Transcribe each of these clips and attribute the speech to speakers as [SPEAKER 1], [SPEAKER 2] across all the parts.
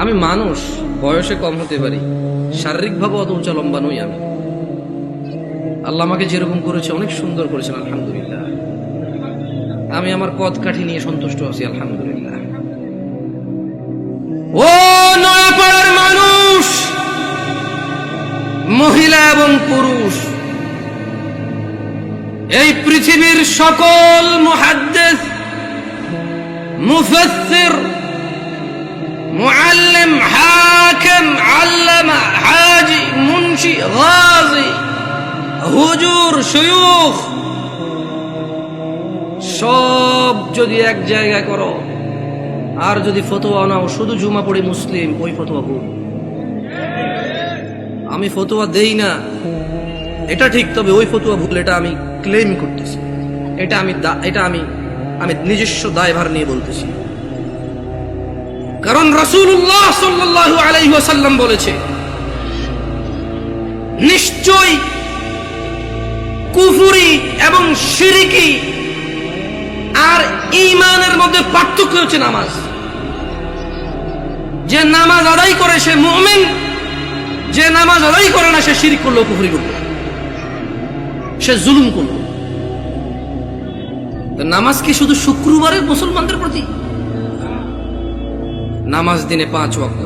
[SPEAKER 1] আমি মানুষ, বয়সে কম হতে পারি। শারীরিকভাবে অত উঁচা, লম্বা নই আমি। আল্লাহ আমাকে যেরকম করেছে, অনেক সুন্দর করেছেন, আলহামদুলিল্লাহ। আমি আমার কদ কাঠি নিয়ে সন্তুষ্ট আছি, আলহামদুলিল্লাহ। ও নয়াপাড়ার মানুষ, মহিলা এবং পুরুষ, এই পৃথিবীর সকল মুহাদ্দিস, মুফাসসির মুআল্লিম হাকিম আল্লামা হাজি মুন্সি গাজী হুজুর শয়ুখ সব যদি এক জায়গায় করো, আর যদি ফতোয়া নাও, শুধু জুমা পড়ি মুসলিম, ওই ফতোয়া ভুল। আমি ফতোয়া দেই না। এটা ঠিক, তবে ওই ফতোয়া ভুল, এটা আমি ক্লেম করতেছি। এটা আমি এটা আমি আমি নিজস্ব দায়ভার নিয়ে বলতেছি। কারণ রাসূলুল্লাহ সাল্লাল্লাহু আলাইহি ওয়াসাল্লাম বলেছে নিশ্চয় কুফুরি এবং শিরিকি আর ঈমানের মধ্যে পার্থক্য হচ্ছে নামাজ। যে নামাজ আদায় করে সে মুমিন, যে নামাজ আদায় করে না সে শিরিক করল, কুফুরি করল। সে জুলুম করল। নামাজ কি শুধু শুক্রবারের মুসলমানদের প্রতি? নামাজ দিনে পাঁচ ওয়াক্ত।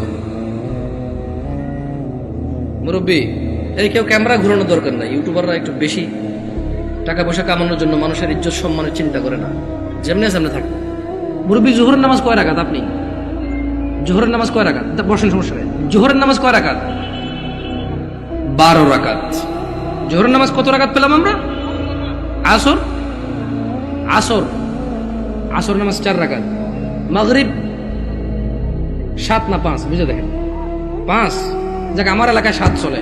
[SPEAKER 1] মুরব্বী, এই কেউ ক্যামেরা ঘুরানোর দরকার নাই। ইউটিউবাররা একটু বেশি টাকা পয়সা কামানোর জন্য মানুষের ইজ্জত সম্মানের চিন্তা করে না। যেমনি সামনে থাকে। মুরব্বী, জোহরের নামাজ কয় রাখাত আপনি? জোহরের নামাজ কয় রাখাত বসেন, সমস্যা নেই। জোহরের নামাজ কয় রাখাত বারো রাকাত। জোহরের নামাজ কত রাকাত পেলাম আমরা? আসর? আসর। আসর নামাজ চার রাকাত। মাগরিব সাত না পাঁচ, বুঝে দেখেন। পাঁচ। যাক, আমার এলাকায় সাত চলে।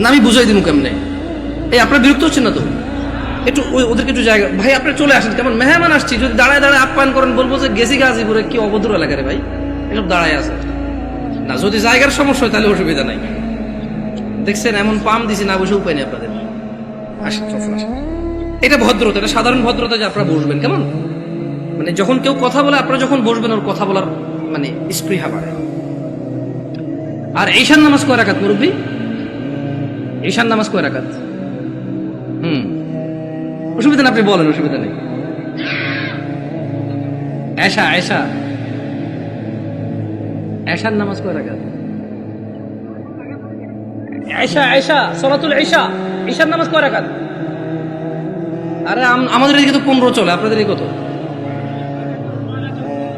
[SPEAKER 1] না, আমি বুঝাই দিব কেমনে? এই, আপনার বিরক্ত হচ্ছেন না তো? একটু ওদেরকে একটু জায়গা ভাই, আপনি চলে আসেন, কেমন? মেহমান আসছি, যদি দাঁড়ায় দাঁড়ায় আপ্যায়ন করেন, বলব যে গেছি গাজীপুরে, কি অবদূর এলাকা রে ভাই। এসব দাঁড়ায় আছে। না, যদি জায়গার সমস্যা হয়, তাহলে অসুবিধা নাই। দেখছেন, এমন পাম দিছি, না বসে উপায় নেই আপনাদের। আসেন। এটা ভদ্রতা, এটা সাধারণ ভদ্রতা যে আপনারা বসবেন কেমন? মানে যখন কেউ কথা বলে, আপনারা যখন বসবেন, ওর কথা বলার মানে স্পৃহা বাড়ে। আর ঈশান নামাজ কয় রাখাত মুরব্বী? ঈশান নামাজ কয় রাখাত হুম। অসুবিধা আপনি বলেন, অসুবিধা নেই। এশা এশা এশার নামাজ কয় রাখাত এশা এশা সলাতুল এশা ঈশার নামাজ কয় রাখাত আরে আমাদের এদিকে তো পনেরো চলে, আপনাদের কত?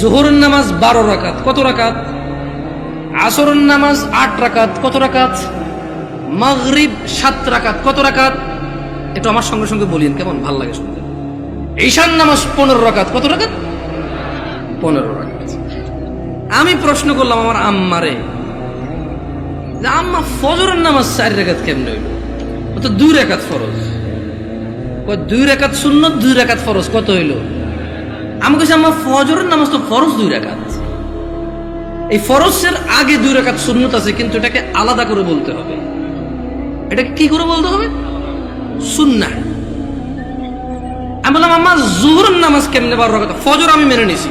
[SPEAKER 1] জোহরের নামাজ বারো রাকাত। কত রাকাত? আসরের নামাজ আট রাকাত। কত রাকাত? মাগরিব সাত রাকাত। কত রাকাত? একটু আমার সঙ্গে সঙ্গে বলিন কেমন? ভালো লাগে শুনতে। ঈশান নামাজ পনেরো রাকাত। কত রাকাত? পনেরো রাকাত। আমি প্রশ্ন করলাম আমার আম্মারে যে, আম্মা, ফজরের নামাজ চার রেখাত কেমনে হইল? তো দুই রেখাত ফরজ। দুই রেখাত শূন্য দুই রেখাত ফরজ। কত হইল? আমি কাছে আমার ফজরের নামাজ তো ফরজ দুই রেখাত এই ফরজের আগে দুই রেখাত সুন্নত আছে, কিন্তু এটাকে আলাদা করে বলতে হবে। এটাকে কি করে বলতে হবে? সুন্না আমি বললাম আমার জোহরের নামাজ কেমনে বারো রাখাত ফজর আমি মেনে নিছি।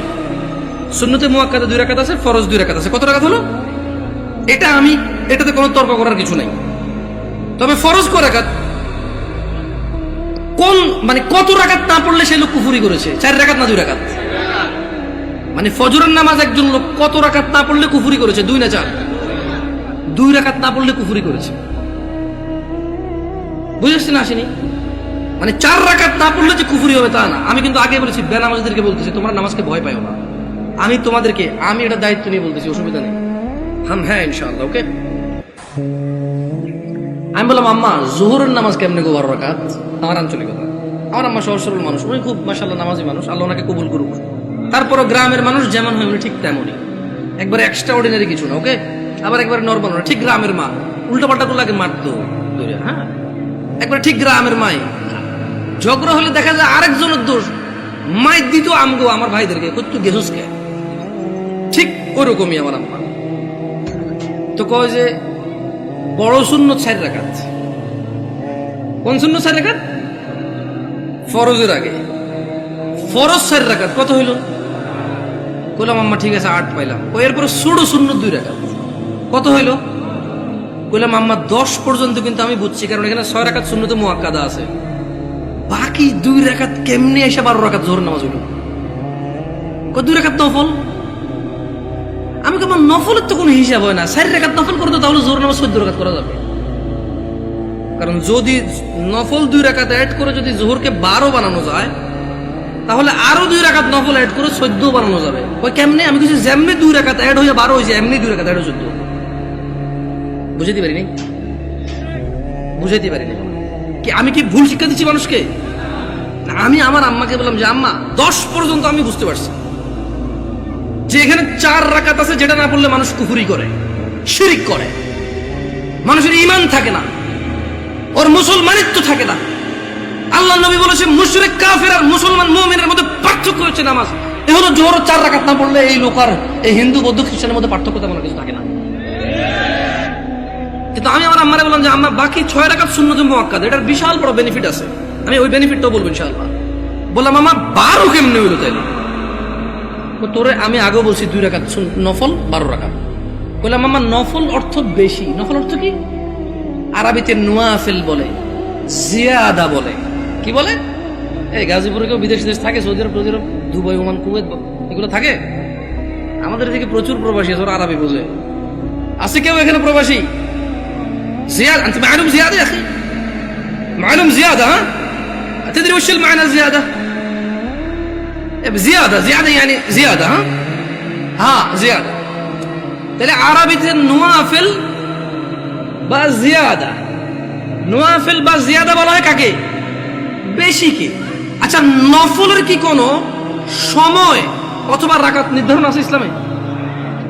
[SPEAKER 1] সুন্নতে মুয়াক্কাদে দুই রাখাত আছে, ফরজ দুই রাখাত আছে। কত রাখাত হলো? এটা আমি, এটাতে কোনো তর্ক করার কিছু নাই। তবে ফরজ কয় রাখাত কোন মানে কত রাকাত না পড়লে সে লোক কুফুরি করেছে? চার রাকাত না দুই রাকাত? মানে ফজরের নামাজ একজন লোক কত রাকাত না পড়লে কুফুরি করেছে? দুই না চার? দুই রাকাত না পড়লে কুফুরি করেছে। বুঝেছেন আসেনি? মানে চার রাকাত না পড়লে যে কুফুরি হবে তা না। আমি কিন্তু আগে বলেছি, বেনামাজদেরকে বলতেছি, তোমরা নামাজকে ভয় পাইও না। আমি তোমাদেরকে, আমি এটা দায়িত্ব নিয়ে বলতেছি, অসুবিধা নেই। হাম হ্যাঁ ইনশাআল্লাহ ওকে আমি বললাম, আম্মা, জোহরের নামাজ কেমনে গো বারো রাকাত? আমার আঞ্চলিকতা আমার আম্মা সহজ সরল মানুষ, উনি খুব মাসাল্লাহ নামাজি মানুষ, আল্লাহ ওনাকে কবুল করুক। তারপরও গ্রামের মানুষ যেমন হয়, উনি ঠিক তেমনই। একবার এক্সট্রা অর্ডিনারি কিছু না ওকে আবার একবার নর্মাল ঠিক গ্রামের মা। উল্টো পাল্টা গুলাকে মারতো হ্যাঁ? একবার ঠিক গ্রামের মাই। ঝগড়া হলে দেখা যায় আরেকজনের দোষ। মাই দিত আমগো, আমার ভাইদেরকে কত গেহুস কে? ঠিক ওরকমই আমার আম্মা। তো কয় যে বড় শূন্য চার রাখাত কোন শূন্য চার রাখাত ফরজের আগে। ফরজ চার রাখাত কত হইল? কইলাম আম্মা ঠিক আছে, আট পাইলাম। ও এরপরে ষোলো শূন্য দুই রাখাত কত হইল? কইলাম আম্মা দশ পর্যন্ত কিন্তু আমি বুঝছি, কারণ এখানে ছয় রাখাত শূন্য তো মোয়াক্কাদা আছে। বাকি দুই রাখাত কেমনে এসে বারো রাখাত জোর নামাজ হইল? দুই রাখাত নফল? আমি কেমন নফলের তো কোনো হিসাব হয় না? চারি রেখাত নফল করতে তাহলে জোর নামাজ চোদ্দ রেখাত করা যাবে। কারণ যদি নফল দুই রেখাত অ্যাড করে যদি জোহরকে বারো বানানো যায়, তাহলে আরও দুই রেখাত নফল অ্যাড করে চোদ্দ বানানো যাবে। ওই কেমনে? আমি কিছু যেমনি দুই রেখাত অ্যাড হয়ে বারো হয়েছে এমনি দুই রেখাত অ্যাড হয়ে চোদ্দ। বুঝাইতে পারিনি? বুঝাইতে পারিনি। কি আমি কি ভুল শিক্ষা দিচ্ছি মানুষকে? আমি আমার আম্মাকে বললাম যে, আম্মা, দশ পর্যন্ত আমি বুঝতে পারছি। যে এখানে চার রাকাত আছে, যেটা না পড়লে মানুষ কুফুরি করে, শিরিক করে। মানুষের ইমান থাকে না। ওর মুসলমানিত্ব থাকে না। আল্লাহ নবী বলেছে, মুশরিক, কাফের আর মুসলমান মুমিনের মধ্যে পার্থক্য হচ্ছে নামাজ। এ হলো জোহর চার রাকাত না পড়লে এই লোক আর এই হিন্দু, বৌদ্ধ, খ্রিস্টানের মধ্যে পার্থক্য তেমন কিছু থাকে না। কিন্তু আমি আমার আম্মারে বললাম যে, আম্মা, বাকি ছয় রাকাত শূন্য যে মোয়াক্কাদ এটার বিশাল বড় বেনিফিট আছে। আমি ওই বেনিফিটটাও বলব ইনশাআল্লাহ। বললাম আমার বারো কেমনে হইল তো তোরে আমি আগেও বলছি দুই রাকাত শুন- নফল বারো রাকাত বললাম আমার নফল অর্থ বেশি নফল অর্থ কি আরবিতে নোয়াফেল বলে জিয়াদা বলে কি বলে এই গাজীপুরে কেউ বিদেশ দেশ থাকে Saudi Arab Saudi Arab Dubai Oman Kuwait এগুলো থাকে আমাদের এদিকে প্রচুর প্রবাসী আছে ওরা আরবি বোঝে আছে কেউ এখানে প্রবাসী زيادة أنت معلوم زيادة يا أخي معلوم زيادة ها تدري وش المعنى الزيادة জিয়াদা জিয়াদা ইয়ানি জিয়াদা হ্যাঁ হ্যাঁ জিয়াদা তাহলে আরবিতে নোয়াফেল বা জিয়াদা নোয়াফেল বা জিয়াদা বলা হয় কাকে বেশি কি আচ্ছা নফলের কি কোনো সময় অথবা রাকাত নির্ধারণ আছে ইসলামে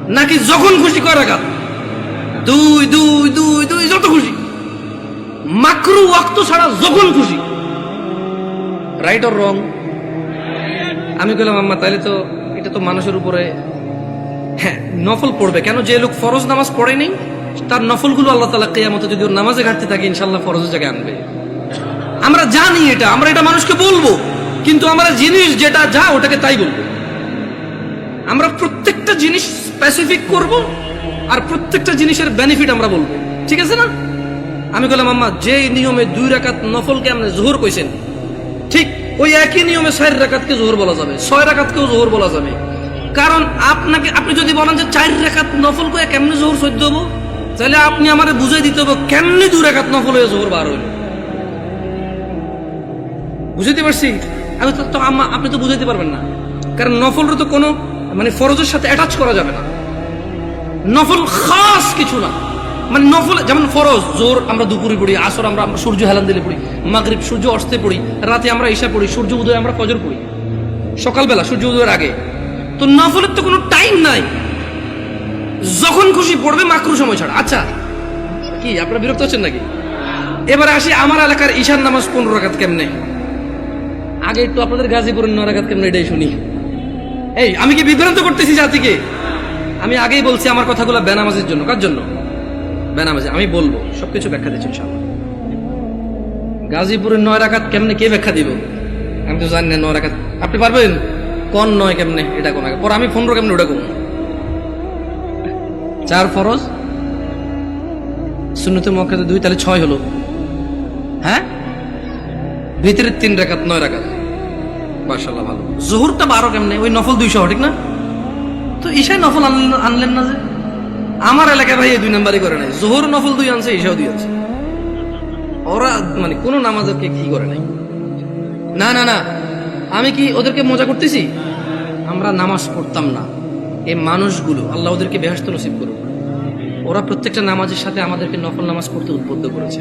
[SPEAKER 1] নাকি যখন খুশি কয় রাকাত দুই দুই দুই দুই যত খুশি মাকরু ওয়াক্ত ছাড়া যখন খুশি রাইট অর রং আমি বললাম আম্মা তাহলে তো এটা তো মানুষের উপরে হ্যাঁ নফল পড়বে। কেন যে লোক ফরজ নামাজ পড়েনি তার নফলগুলো আল্লাহ তালা কেয়ামতে যদি ওর নামাজে ঘাটতে থাকে ইনশাল্লাহ ফরজের জায়গায় আনবে। আমরা জানি এটা, আমরা এটা মানুষকে বলব, কিন্তু আমরা জিনিস যেটা যা, ওটাকে তাই বলব। আমরা প্রত্যেকটা জিনিস স্পেসিফিক করব, আর প্রত্যেকটা জিনিসের বেনিফিট আমরা বলব। ঠিক আছে না? আমি বললাম আম্মা যে নিয়মে দুই রাকাত নফলকে আপনি জোহর কইছেন? ওই একই নিয়মে ছয় রাকাতকে জোহর বলা যাবে। ছয় রাকাতকেও জোহর বলা যাবে। কারণ আপনাকে, আপনি যদি বলেন যে চার রাকাত নফল করে কেমনে জোহর সহ্য হব? তাহলে আপনি আমারে বুঝাই দিতে হবে কেমনি দু রেখাত নফল হয়ে জোহর বার হইল। বুঝাইতে পারছি? আমি তো আপনি তো বুঝাইতে পারবেন না। কারণ নফলের তো কোনো মানে ফরজের সাথে অ্যাটাচ করা যাবে না। নফল খাস কিছু না। মানে নফল, যেমন ফরজ, জোর আমরা দুপুরে পড়ি, আসর আমরা সূর্য হেলান দিলে পড়ি, মাগরীব সূর্য অস্তে পড়ি, রাতে আমরা ঈশা পড়ি, সূর্য উদয় আমরা ফজর পড়ি। সকালবেলা সূর্য উদয়ের আগে। তো নফলের তো কোনো টাইম নাই। যখন খুশি পড়বে মাকরু সময় ছাড়া। আচ্ছা কি, আপনারা বিরক্ত হচ্ছেন নাকি? এবারে আসি আমার এলাকার ঈশান নামাজ পনেরো রাখাত কেমনে? আগে একটু আপনাদের গাজীপুরের নরাঘাত কেমন এটাই শুনি। এই, আমি কি বিভ্রান্ত করতেছি জাতিকে? আমি আগেই বলছি আমার কথাগুলো বেনামাজের জন্য। কার জন্য? বেনামাজি, আমি বলব, সবকিছু ব্যাখ্যা দিচ্ছি ইনশাআল্লাহ। গাজীপুরের নয় রাখাত কেমনে, কে ব্যাখ্যা দিব? আমি তো জানি না নয় রাখাত আপনি পারবেন? কোন নয় কেমনে, এটা কোন পরে আমি পনেরো কেমনে ওটা করব। চার ফরজ। শূন্যতে মক্কাতে দুই, তাহলে ছয় হলো। হ্যাঁ? ভিতরের তিন রাকাত, নয় রাকাত। মার্শাল্লাহ ভালো। জোহরটা বারো কেমনে, ওই নফল দুইশো, ঠিক না? তো ঈশায় নফল আনলেন না যে? আমার এলাকায় ভাই দুই নাম্বারই করে নাই। জোহর নফল দুই আনছে, ঈশাও দুই আনছে। ওরা মানে কোনো নামাজকে কি করে নাই? না না না। আমি কি ওদেরকে মজা করতেছি? আমরা নামাজ পড়তাম না। এই মানুষগুলো, আল্লাহ ওদেরকে বেহাস্ত নসিব করুক। ওরা প্রত্যেকটা নামাজের সাথে আমাদেরকে নফল নামাজ পড়তে উদ্বুদ্ধ করেছে।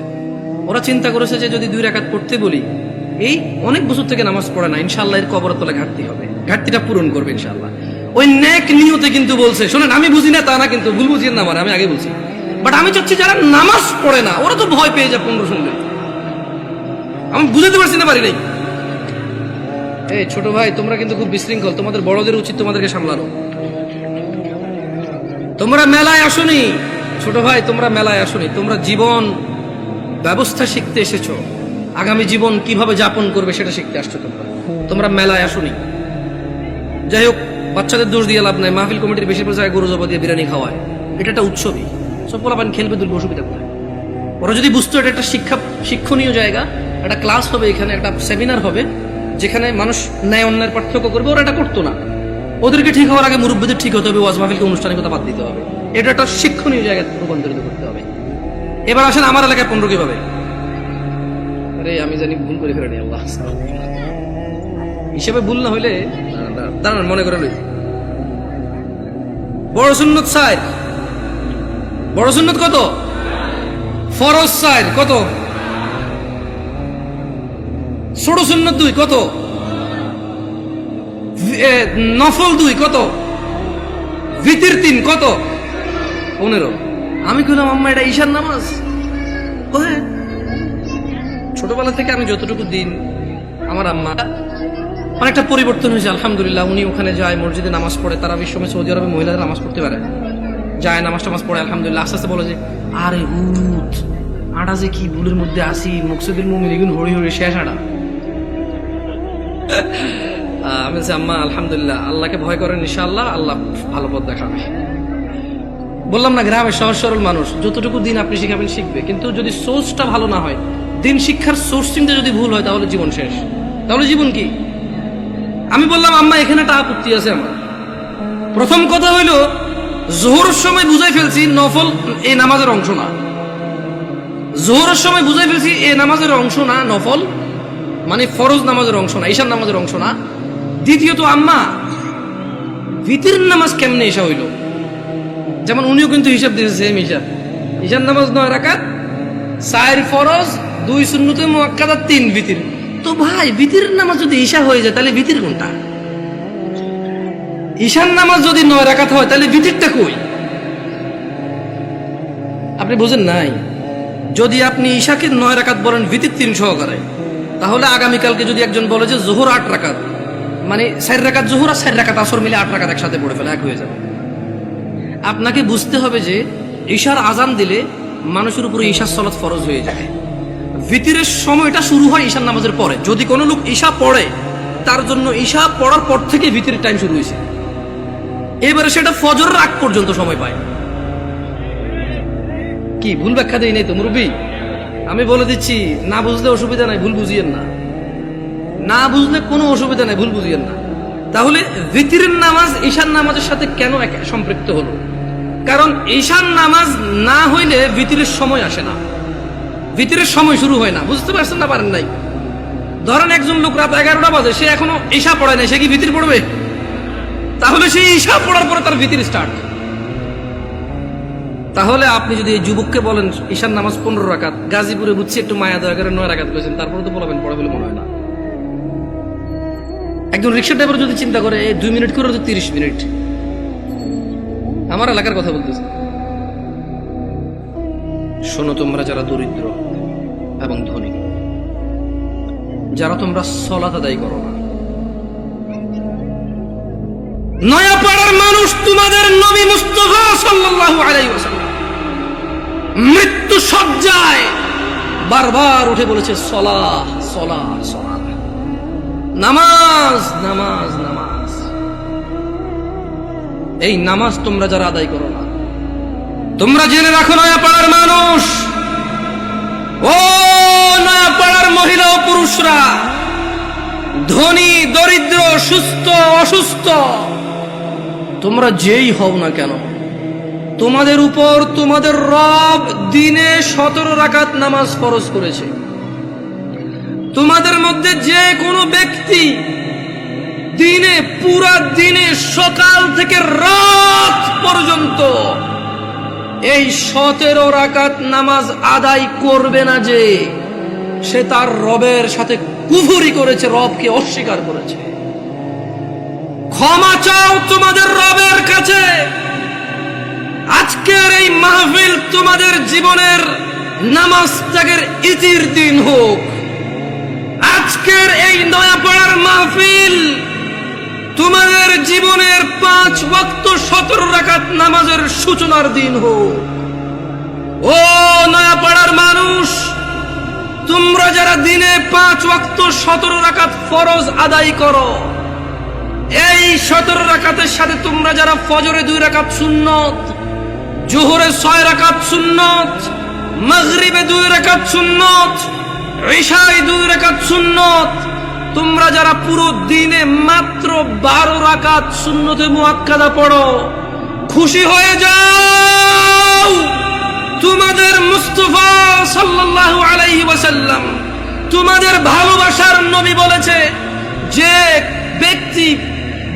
[SPEAKER 1] ওরা চিন্তা করেছে যে যদি দুই রাকাত পড়তে বলি, এই অনেক বছর থেকে নামাজ পড়ে না ইনশাল্লাহ এর কবরতলা ঘাটতি হবে। ঘাটতিটা পূরণ করবে ইনশাআল্লাহ। ওই নেক নিয়তে কিন্তু বলছে। শোনেন, আমি বুঝি না, তা না, কিন্তু ভুল বুঝিয়ে না আমার আমি আগে বলছি। বাট আমি চাচ্ছি যারা নামাজ পড়ে না, ওরা তো ভয় পেয়ে যায় পনেরো শুনলে আমি বুঝাতে পারছি না, পারি নাই। এই ছোট ভাই, তোমরা কিন্তু খুব বিশৃঙ্খল। তোমাদের বড়দের উচিত তোমাদেরকে সামলানো। তোমরা মেলায় আসনি। ছোট ভাই, তোমরা মেলায় আসনি। তোমরা জীবন ব্যবস্থা শিখতে এসেছ। আগামী জীবন কীভাবে যাপন করবে সেটা শিখতে আসছো তোমরা। তোমরা মেলায় আসনি। যাই হোক বাচ্চাদের দোষ দিয়ে লাভ নাই। মাহফিল কমিটির বেশিরভাগ জায়গায় গরু জবা দিয়ে বিরিয়ানি খাওয়ায়। এটা একটা উৎসবই। সব পোলাপান খেলবে দুর্গ অসুবিধা করে ওরা যদি বুঝতো এটা একটা শিক্ষা, শিক্ষণীয় জায়গা, একটা ক্লাস হবে এখানে, একটা সেমিনার হবে, যেখানে মানুষ ন্যায় অন্যায়ের পার্থক্য করবে, ওরা এটা করতো না। ওদেরকে ঠিক হওয়ার আগে মুরব্বীদের ঠিক হতে হবে, ওয়াজ মাহফিলকে অনুষ্ঠানের কথা বাদ দিতে হবে। এটা একটা শিক্ষণীয় জায়গায় রূপান্তরিত করতে হবে। এবার আসেন আমার এলাকায় পনেরো কীভাবে? আরে, আমি জানি ভুল করে ফেলে আল্লাহ। হিসেবে ভুল না হইলে দাঁড়ান, মনে করে লই। বড় সুন্নত সাইড বড় সুন্নত কত? ফরজ সাইড কত? ছোট সুন্নত দুই কত? নফল দুই কত? ভিতির তিন কত? পনেরো। আমি কইলাম আম্মা এটা ঈশান নামাজ। ছোটবেলা থেকে আমি যতটুকু দিন আমার আম্মা অনেকটা পরিবর্তন হয়েছে, আলহামদুলিল্লাহ। উনি ওখানে যায়, মসজিদে নামাজ পড়ে। তারা সময় সৌদি আরবে মহিলারা নামাজ পড়তে পারে। যায়, নামাজ টামাজ পড়ে, আলহামদুলিল্লাহ। আস্তে আস্তে বলে যে, আরে উঠ আটা যে কি ভুলের মধ্যে আসি মুকসুদুল মুমিন এগুন হরি হরি শেষ আটা। আমি বলছি, আম্মা, আলহামদুলিল্লাহ, আল্লাহকে ভয় করেন, ইনশাআল্লাহ, আল্লাহ ভালো পথ দেখাবে। বললাম না গ্রামের সহজ সরল মানুষ, যতটুকু দিন আপনি শিখাবেন, শিখবে। কিন্তু যদি সোর্সটা ভালো না হয়, দিন শিক্ষার সোর্সিংটা যদি ভুল হয়, তাহলে জীবন শেষ। তাহলে জীবন কি? আমি বললাম, আম্মা, এখানে একটা আপত্তি আছে আমার। প্রথম কথা হইল, জোহরের সময় বুঝাই ফেলছি নফল এই নামাজের অংশ না। জোহরের সময় বুঝাই ফেলছি এ নামাজের অংশ না, নফল মানে ফরজ নামাজের অংশ না ঈশান নামাজের অংশ না। দ্বিতীয়ত, আম্মা ভিতির নামাজ কেমনে এসা হইল? যেমন উনিও কিন্তু হিসাব দিয়েছে সেম হিসাব ঈশান নামাজ নয় রাকাত, চার ফরজ, দুই শূন্যতে মোয়াক্কাদা, তিন ভিতির। তো ভাই ভিতির নামাজ যদি ঈশা হয়ে যায়, তাহলে ভিতির কোনটা? ঈশান নামাজ যদি নয় রাকাত হয়, তাহলে ভিতিরটা কই? আপনি বুঝেন নাই? যদি আপনি ঈশাকে নয় রাকাত বলেন, ভিতির তিন সহকারে, তাহলে আগামীকালকে যদি একজন বলে যে জোহর আট রাকাত মানে চার রাকাত জোহর আর চার রাকাত আসর মিলে আট রাকাত একসাথে পড়ে ফেলে, এক হয়ে যাবে। আপনাকে বুঝতে হবে যে ঈশার আজান দিলে মানুষের উপরে ঈশার সলাৎ ফরজ হয়ে যায়। ভিতিরের সময়টা শুরু হয় ঈশার নামাজের পরে। যদি কোনো লোক ঈশা পড়ে, তার জন্য ঈশা পড়ার পর থেকে ভিতিরের টাইম শুরু হয়েছে। এবারে সেটা ফজর আগ পর্যন্ত সময় পায়। কি, ভুল ব্যাখ্যা দেই নাই তো, মুরব্বী? আমি বলে দিচ্ছি, না বুঝলে অসুবিধা নাই, ভুল বুঝিয়েন না। না বুঝলে কোনো অসুবিধা নাই, ভুল বুঝিয়েন না। তাহলে ভিতিরের নামাজ ঈশান নামাজের সাথে কেন সম্পৃক্ত হলো? কারণ ঈশান নামাজ না হইলে ভিতিরের সময় আসে না। ভিতরের সময় শুরু হয় না, বুঝতে পারছেন না পারেন নাই? ধরেন একজন লোক রাত এগারোটা বাজে, সে এখনও ঈশা পড়ায় নাই, সে কি ভিতির পড়বে? তাহলে সেই ঈশা পড়ার পরে তার ভিতির স্টার্ট তাহলে আপনি যদি এই যুবককে বলেন ঈশান নামাজ পনেরো রাকাত, গাজীপুরে বুঝছি একটু মায়া দয়া করে নয় রাকাত করেছেন, তারপরে তো বলবেন, পড়া বলে মনে হয় না। একজন রিক্সা ড্রাইভার যদি চিন্তা করে দুই মিনিট করে তো তিরিশ মিনিট। আমার এলাকার কথা বলতেছি। শোনো তোমরা যারা দরিদ্র এবং ধনী। যারা তোমরা সলাত আদায় করো না। মানুষ তোমাদের নবী মুস্তফা সাল্লাল্লাহু আলাইহি ওয়াসাল্লাম মৃত্যু সজ্জায় বারবার উঠে বলেছে সলা সলা সলা নামাজ নামাজ নামাজ। এই নামাজ তোমরা যারা আদায় করো না, তোমরা জেনে রাখো নয়াপাড়ার মানুষ ধনী, দরিদ্র, সুস্থ, অসুস্থ। তোমরা যেই হও না কেন, তোমাদের উপর তোমাদের রব দিনে সতেরো রাকাত নামাজ ফরজ করেছে। তোমাদের মধ্যে যে কোনো ব্যক্তি দিনে, পুরা দিনে, সকাল থেকে রাত পর্যন্ত এই সতেরো রাকাত নামাজ আদায় করবে না যে। সে তার রবের সাথে কুফুরি করেছে, রবকে অস্বীকার করেছে। ক্ষমা চাও তোমাদের রবের কাছে। আজকের এই মাহফিল তোমাদের জীবনের নামাজ ত্যাগের ইতির দিন হোক। আজকের এই নয়াপাড়ার মাহফিল তোমাদের জীবনের পাঁচ ওয়াক্ত সতেরো রাকাত নামাজের সূচনার দিন হোক। ও নয়াপাড়ার মানুষ তোমরা যারা দিনে পাঁচ ওয়াক্ত সতেরো রাকাত ফরজ আদায় করো, এই সতেরো রাকাতের সাথে তোমরা যারা ফজরে দুই রাকাত সুন্নত, জোহরে ছয় রাকাত সুন্নত, মাগরিবে দুই রাকাত সুন্নত, ঈশায় দুই রাকাত সুন্নত, তোমরা যারা পুরো দিনে মাত্র বারো রাকাত সুন্নতে মুআক্কাদা পড়ো, খুশি হয়ে যাও! তোমাদের মুস্তফা সাল্লাল্লাহু আলাইহি ওয়াসাল্লাম তোমাদের ভালোবাসার নবী বলেছে যে ব্যক্তি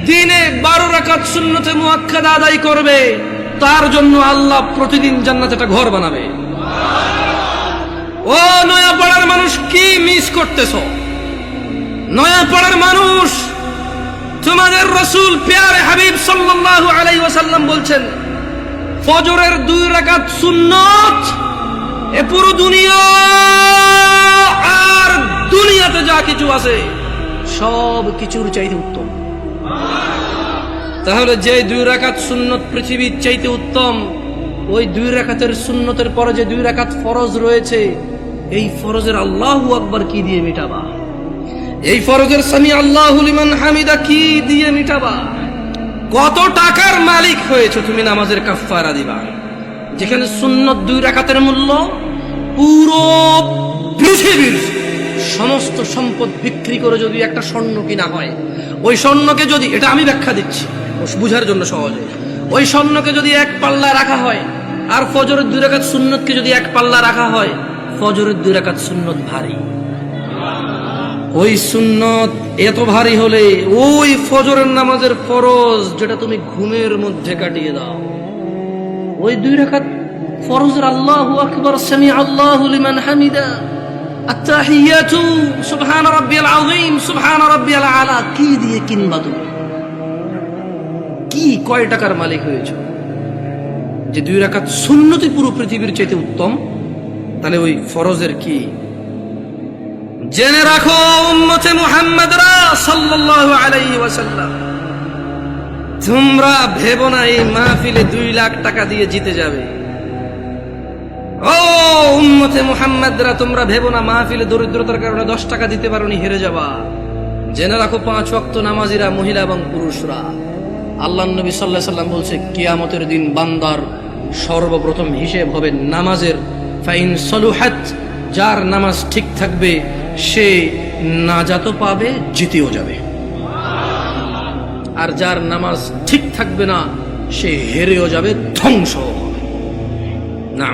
[SPEAKER 1] দিনে বারো রাকাত সুন্নতে মুআক্কাদা আদায় করবে, তার জন্য আল্লাহ প্রতিদিন জান্নাতে একটা ঘর বানাবে। ও নয়া নয়াপাড়ার মানুষ, কি মিস করতেছ? নয়াপাড়ার মানুষ, তোমাদের রসুল পেয়ারে হাবিব সাল্লাল্লাহু আলাইহি ওয়াসাল্লাম বলছেন ফজরের দুই রাকাত সুন্নত। এ পুরো দুনিয়া আর দুনিয়াতে যা কিছু আছে, সব কিছুর চাইতে উত্তম। তাহলে যে দুই রাকাত সুন্নত পৃথিবীর চাইতে উত্তম, ওই দুই রাকাতের সুন্নতের পরে যে দুই রাকাত ফরজ রয়েছে, এই ফরজের আল্লাহু আকবার কি দিয়ে মিটাবা? এই ফরজের সামি আল্লাহ হামিদা কি দিয়ে মিটাবা? কত টাকার মালিক হয়েছে তুমি নামাজের কাফারা দিবা? যেখানে সুন্নত দুই রাকাতের মূল্য, পুরো পৃথিবীর সমস্ত সম্পদ বিক্রি করে যদি একটা স্বর্ণ কিনা হয়, ওই স্বর্ণকে যদি, এটা আমি ব্যাখ্যা দিচ্ছি, বুঝার জন্য সহজে, ওই স্বর্ণকে যদি এক পাল্লা রাখা হয়, আর ফজরের দুই রাকাত সুন্নতকে যদি এক পাল্লা রাখা হয়, ফজরের দুই রাকাত সুন্নত ভারী। ওই সুন্নত এত ভারী হলে ওই ফজরের নামাজের ফরজ যেটা তুমি ঘুমের মধ্যে কাটিয়ে দাও। ওই দুই রাকাত ফরজের আল্লাহু আকবার, সামি আল্লাহু লিমান হামিদা। আত্তাহিয়াতু, সুবহান রাব্বিয়াল আযীম, সুবহান রাব্বিয়াল আলা। কি দিয়ে কিনবা তুমি? কি কয় টাকার মালিক হয়েছো? যে দুই রাকাত সুন্নতি পুরো পৃথিবীর চাইতে উত্তম, তাহলে ওই ফরজের কি? জেনে রাখো, উম্মতে মুহাম্মাদরা সাল্লাল্লাহু আলাইহি ওয়াসাল্লাম। তোমরা ভেবো না, এই মাহফিলে দুই লাখ টাকা দিয়ে জিতে যাবে। ও উম্মতে মুহাম্মাদরা, তোমরা ভেবো না, মাহফিলে দরিদ্রতার কারণে দশ টাকা দিতে পারো নি হেরে যাবা। জেনে রাখো, পাঁচ ওয়াক্ত নামাজিরা মহিলা এবং পুরুষরা। আল্লাহ নবী সাল্লাহ সাল্লাম বলছে, কিয়ামতের দিন বান্দার সর্বপ্রথম হিসেব হবে নামাজের। ফাইন সলুহাত, যার নামাজ ঠিক থাকবে সে না নাজাতও পাবে, জিতেও যাবে। আর যার নামাজ ঠিক থাকবে না, সে হেরেও যাবে ধ্বংস হবে। না